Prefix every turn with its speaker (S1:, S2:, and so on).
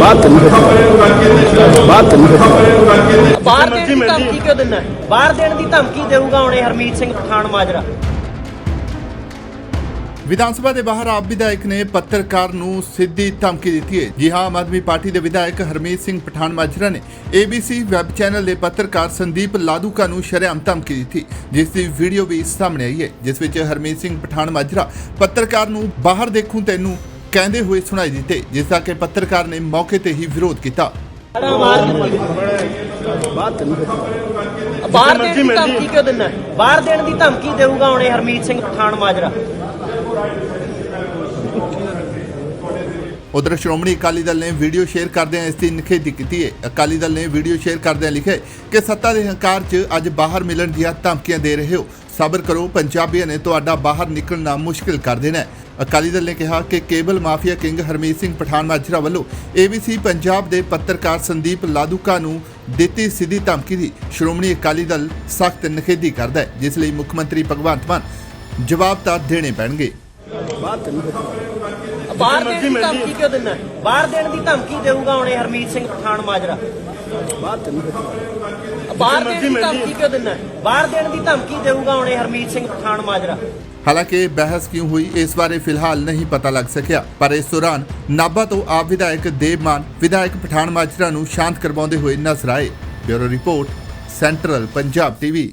S1: ਬਾਤ ਨਹੀਂ ਹੈ ਬਾਤ ਨਹੀਂ ਹੈ
S2: ਬਾਹਰ ਦੇਣ ਦੀ ਧਮਕੀ ਕਿਉਂ ਦਿੰਦਾ ਬਾਹਰ ਦੇਣ ਦੀ ਧਮਕੀ ਦੇਊਗਾ ਹੁਣੇ ਹਰਮੀਤ ਸਿੰਘ ਪਠਾਨ ਮਾਜਰਾ।
S3: ਵਿਧਾਨ ਸਭਾ ਦੇ ਬਾਹਰ ਆਪ ਵਿਧਾਇਕ ਨੇ ਪੱਤਰਕਾਰ ਨੂੰ ਸਿੱਧੀ ਧਮਕੀ ਦਿੱਤੀ ਹੈ। ਜੀ ਹਾਂ ਆਮ ਆਦਮੀ ਪਾਰਟੀ ਦੇ ਵਿਧਾਇਕ ਹਰਮੀਤ ਸਿੰਘ ਪਠਾਨ ਮਾਜਰਾ ਨੇ ABC ਵੈਬ ਚੈਨਲ ਦੇ ਪੱਤਰਕਾਰ ਸੰਦੀਪ ਲਾਦੂਕਾ ਨੂੰ ਸ਼ਰੇਆਮ ਧਮਕੀ ਦਿੱਤੀ ਜਿਸ ਦੀ ਵੀਡੀਓ ਵੀ ਸਾਹਮਣੇ ਆਈ ਹੈ। ਜਿਸ ਵਿੱਚ ਹਰਮੀਤ ਸਿੰਘ ਪਠਾਨ ਮਾਜਰਾ ਪੱਤਰਕਾਰ ਨੂੰ ਬਾਹਰ ਦੇਖੂੰ ਤੈਨੂੰ ਕਹਿੰਦੇ ਹੋਏ ਸੁਣਾਈ ਦਿੱਤੇ ਜਿਸ ਦਾ ਕਿ ਪੱਤਰਕਾਰ ਨੇ ਮੌਕੇ ਤੇ ਹੀ ਵਿਰੋਧ ਕੀਤਾ।
S2: ਬਾਹਰ ਦੇਣ ਦੀ
S1: ਬਾਤ ਨਹੀਂ ਹੈ
S2: ਬਾਹਰ ਦੇਣ ਦੀ ਧਮਕੀ ਕਿਉਂ ਦਿੰਦਾ ਬਾਹਰ ਦੇਣ ਦੀ ਧਮਕੀ ਦੇਊਗਾ ਹੁਣੇ ਹਰਮੀਤ ਸਿੰਘ ਪਠਾਨ ਮਾਜਰਾ।
S3: ਉਧਰ ਸ਼੍ਰੋਮਣੀ ਅਕਾਲੀ ਦਲ ਨੇ ਵੀਡੀਓ ਸ਼ੇਅਰ ਕਰਦਿਆਂ ਇਸ ਦੀ ਨਿਖੇਧੀ ਕੀਤੀ ਹੈ। ਅਕਾਲੀ ਦਲ ਨੇ ਵੀਡੀਓ ਸ਼ੇਅਰ ਕਰਦਿਆਂ ਲਿਖਿਆ ਕਿ ਸੱਤਾ ਦੇ ਹੰਕਾਰ 'ਚ ਅੱਜ ਬਾਹਰ ਮਿਲਣ ਦੀਆਂ ਧਮਕੀਆਂ ਦੇ ਰਹੇ ਹੋ। ਸਬਰ ਕਰੋ ਪੰਜਾਬੀਆਂ ਨੇ ਤੁਹਾਡਾ ਬਾਹਰ ਨਿਕਲਣਾ ਮੁਸ਼ਕਿਲ ਕਰ ਦੇਣਾ ਹੈ। ਅਕਾਲੀ ਦਲ ਨੇ ਕਿਹਾ ਕਿ cable mafia king Harmeet Singh Pathan Majra ਵੱਲੋਂ ABC ਪੰਜਾਬ ਦੇ ਪੱਤਰਕਾਰ ਸੰਦੀਪ ਲਾਦੂਕਾ ਨੂੰ ਦਿੱਤੀ ਸਿੱਧੀ ਧਮਕੀ ਦੀ ਸ਼੍ਰੋਮਣੀ ਅਕਾਲੀ ਦਲ ਸਖਤ ਨਿਖੇਧੀ ਕਰਦਾ ਹੈ ਜਿਸ ਲਈ ਮੁੱਖ ਮੰਤਰੀ ਭਗਵੰਤ ਮਾਨ ਜਵਾਬ ਤਾਂ ਦੇਣੇ ਪੈਣਗੇ।
S1: ਬਾਤ
S2: ਬਾਹਰ ਦੇਣ ਦੀ ਧਮਕੀ ਕਿਉਂ ਦਿੰਦਾ ਬਾਹਰ ਦੇਣ ਦੀ ਧਮਕੀ ਦੇਊਗਾ ਹੁਣੇ ਹਰਮੀਤ ਸਿੰਘ ਪਠਾਨ ਮਾਜਰਾ।
S1: ਬਾਤ ਨਹੀਂ ਹੈ
S2: ਬਾਹਰ ਦੇਣ ਦੀ ਧਮਕੀ ਕਿਉਂ ਦਿੰਦਾ? ਬਾਹਰ ਦੇਣ ਦੀ ਧਮਕੀ ਦੇਊਗਾ ਹੁਣੇ ਹਰਮੀਤ ਸਿੰਘ ਪਠਾਨ ਮਾਜਰਾ।
S3: ਹਾਲਾਂਕਿ ਬਹਿਸ ਕਿਉਂ ਹੋਈ ਇਸ ਬਾਰੇ ਫਿਲਹਾਲ ਨਹੀਂ ਪਤਾ ਲੱਗ ਸਕਿਆ ਪਰ ਇਸ ਦੌਰਾਨ ਨਾਭਾ ਤੋਂ ਆਪ ਵਿਧਾਇਕ ਦੇਵਮਾਨ ਵਿਧਾਇਕ ਪਠਾਨ ਮਾਜਰਾ ਨੂੰ ਸ਼ਾਂਤ ਕਰਵਾਉਂਦੇ ਹੋਏ ਨਜ਼ਰ ਆਏ। Bureau report central Punjab TV.